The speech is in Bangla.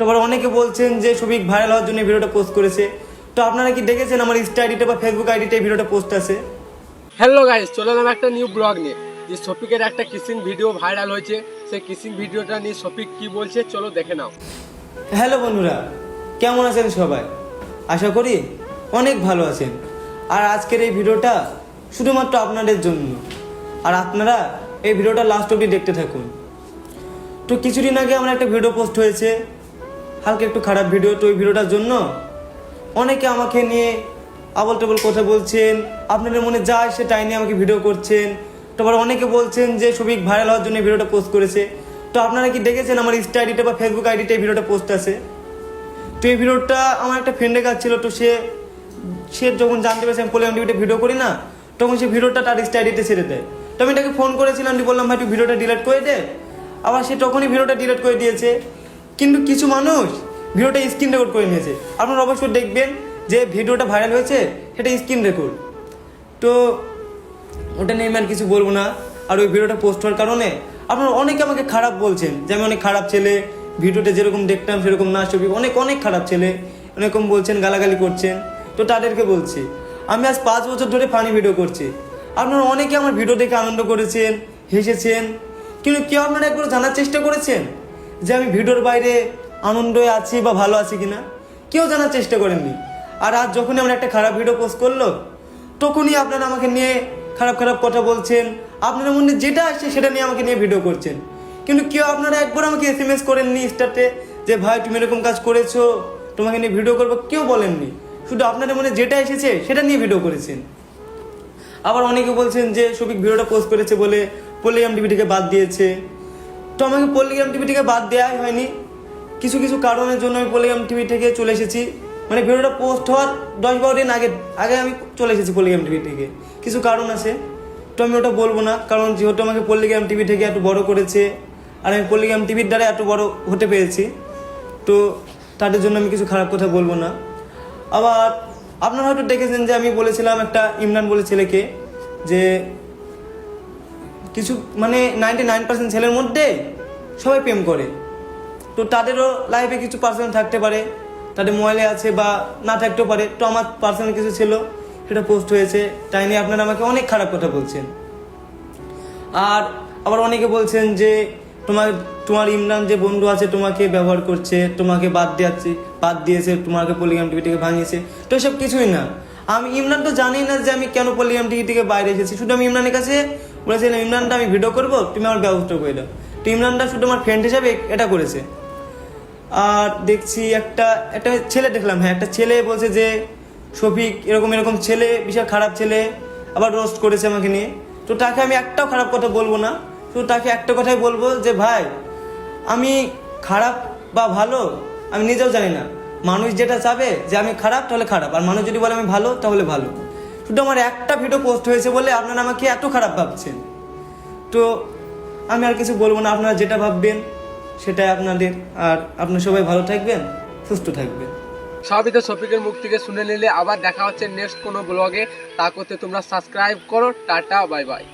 তারপর অনেকে বলছেন যে সবিক ভাইরাল হওয়ার জন্য এই ভিডিওটা পোস্ট করেছে। তো আপনারা কি দেখেছেন আমার ইনস্টা আইডিটা বা ফেসবুক আইডিতে এই ভিডিওটা পোস্ট আছে? হ্যালো গাইস চলে এলাম একটা নিউ ব্লগ নিয়ে। যে শফিকের একটা কিসিং ভিডিও ভাইরাল হয়েছে সেই কিসিং ভিডিওটা নিয়ে শফিক কি বলছে চলো দেখে নাও। হ্যালো বন্ধুরা কেমন আছেন সবাই? আশা করি অনেক ভালো আছেন। আর আজকের এই ভিডিওটা শুধুমাত্র আপনাদের জন্য। আর আপনারা এই ভিডিওটা লাস্ট অবধি দেখতে থাকুন। তো কিছুদিন আগে আমার একটা ভিডিও পোস্ট হয়েছে হালকা একটু খারাপ ভিডিও তো ওই ভিডিওটার জন্য। অনেকে আমাকে নিয়ে আবল টাবল কথা বলছেন, আপনাদের মনে যা আসে তাই নিয়ে আমাকে ভিডিও করছেন। তারপর অনেকে বলছেন যে সবিক ভাইরাল হওয়ার জন্য ভিডিওটা পোস্ট করেছে। তো আপনারা কি দেখেছেন আমার ইনস্টা আইডিটা বা ফেসবুক আইডিতে এই ভিডিওটা পোস্ট আছে? তো এই ভিডিওটা আমার একটা ফ্রেন্ডের কাছে ছিল, তো সে সে যখন জানতে পেরেছে আমি পোলিয়াম টিভিতে ভিডিও করি না, তখন সে ভিডিওটা তার ইনস্টা আইডিতে ছেড়ে দেয়। তো আমি তাকে ফোন করেছিলাম বললাম, ভাই, তুই ভিডিওটা ডিলিট করে দে। আবার সে তখনই ভিডিওটা ডিলিট করে দিয়েছে। কিন্তু কিছু মানুষ ভিডিওটা স্ক্রিন রেকর্ড করে নিয়েছে। আপনারা অবশ্যই দেখবেন যে ভিডিওটা ভাইরাল হয়েছে, সেটা স্ক্রিন রেকর্ড। তো ওটা নিয়ে আমি আর কিছু বলব না। আর ওই ভিডিওটা পোস্ট হওয়ার কারণে আপনারা অনেকে আমাকে খারাপ বলছেন, যে আমি অনেক খারাপ ছেলে ভিডিওটা যেরকম দেখতাম সেরকম না ছবি অনেক অনেক খারাপ ছেলে এরকম বলছেন, গালাগালি করছেন। তো তাদেরকে বলছি, আমি আজ পাঁচ বছর ধরে ফানি ভিডিও করছি। আপনারা অনেকে আমার ভিডিও দেখে আনন্দ করেছেন, হেসেছেন, কিন্তু কেউ আপনারা একবার জানার চেষ্টা করেছেন যে আমি ভিডিওর বাইরে আনন্দে আছি বা ভালো আছি কিনা? কেউ জানার চেষ্টা করেননি। আর আজ যখনই আমার একটা খারাপ ভিডিও পোস্ট করল, তখনই আপনারা আমাকে নিয়ে খারাপ খারাপ কথা বলছেন। আপনাদের মনে যেটা আসছে সেটা নিয়ে আমাকে নিয়ে ভিডিও করছেন। কিন্তু কেউ আপনারা একবার আমাকে এস এম এস করেননি স্টার্টে যে, ভাই, তুমি এরকম কাজ করেছ, তোমাকে নিয়ে ভিডিও করব। কেউ বলেননি। শুধু আপনাদের মনে যেটা এসেছে সেটা নিয়ে ভিডিও করেছেন। আবার অনেকে বলছেন যে সবিক ভিডিওটা পোস্ট করেছে বলে পল্লিগ্রাম টিভি থেকে বাদ দিয়েছে। তো আমাকে পল্লিগ্রাম টিভিটিকে বাদ দেওয়াই হয়নি। কিছু কিছু কারণের জন্য আমি পল্লিগ্রাম টিভি থেকে চলে এসেছি। মানে ভিডিওটা পোস্ট হওয়ার দশ বারো দিন আগে আগে আমি চলে এসেছি পল্লিগ্রাম টিভি থেকে। কিছু কারণ আছে, তো আমি ওটা বলব না, কারণ যেহেতু আমাকে পল্লিগ্রাম টিভি থেকে এত বড় করেছে, আর আমি পল্লিগ্রাম টিভির দ্বারা এত বড় হতে পেরেছি, তো তাদের জন্য আমি কিছু খারাপ কথা বলব না। আবার আপনারা হয়তো দেখেছেন যে আমি বলেছিলাম একটা ইমরান বলে ছেলেকে যে কিছু মানে নাইনটি নাইন পার্সেন্ট ছেলের মধ্যে সবাই প্রেম করে। তো তাদেরও লাইফে কিছু পার্সেন্ট থাকতে পারে, তাদের মোবাইলে আছে বা না থাকতেও পারে, তো আমার পার্সোনাল কিছু ছিল, সেটা পোস্ট হয়েছে, তাই নিয়ে আপনারা আমাকে অনেক খারাপ কথা বলছেন। আর আবার অনেকে বলছেন যে, তোমার তোমার ইমরান যে বন্ধু আছে তোমাকে ব্যবহার করছে, তোমাকে বাদ দিয়েছে বাদ দিয়েছে, তোমাকে পলিগ্রাম টিভি থেকে ভাঙিয়েছে, তো এসব কিছুই না। আমি, ইমরান তো জানি না যে আমি কেন পলিগ্রাম টিভি থেকে বাইরে এসেছি, শুধু আমি ইমরানের কাছে বলেছিলাম, ইমরানটা আমি ভিডিও করব, তুমি আমার ব্যবস্থা করে দাও। তো ইমরানটা শুধু আমার ফ্রেন্ড হিসাবে এটা করেছে। আর দেখছি একটা একটা ছেলে দেখলাম হ্যাঁ একটা ছেলে বলছে যে, শফিক, এরকম এরকম ছেলে, বিশাল খারাপ ছেলে, আবার রোস্ট করেছে আমাকে নিয়ে। তো তাকে আমি একটাও খারাপ কথা বলব না। তো তাকে একটা কথাই বলব যে, ভাই, আমি খারাপ বা ভালো, আমি নিজেও জানি না। মানুষ যেটা চাবে যে আমি খারাপ, তাহলে খারাপ। আর মানুষ যদি বলে আমি ভালো, তাহলে ভালো। শুধু আমার একটা ভিডিও পোস্ট হয়েছে বলে আপনারা আমাকে এত খারাপ ভাবছেন। তো আমি আর কিছু বলব না, আপনারা যেটা ভাববেন। সেটাই আপনাদের। আর আপনি সবাই ভালো থাকবেন, সুস্থ থাকবেন। সবই তো শফিকের মুখ থেকে শুনে নিলে আবার দেখা হচ্ছে নেক্সট কোনো ব্লগে তা করতে তোমরা সাবস্ক্রাইব করো, টাটা বাই বাই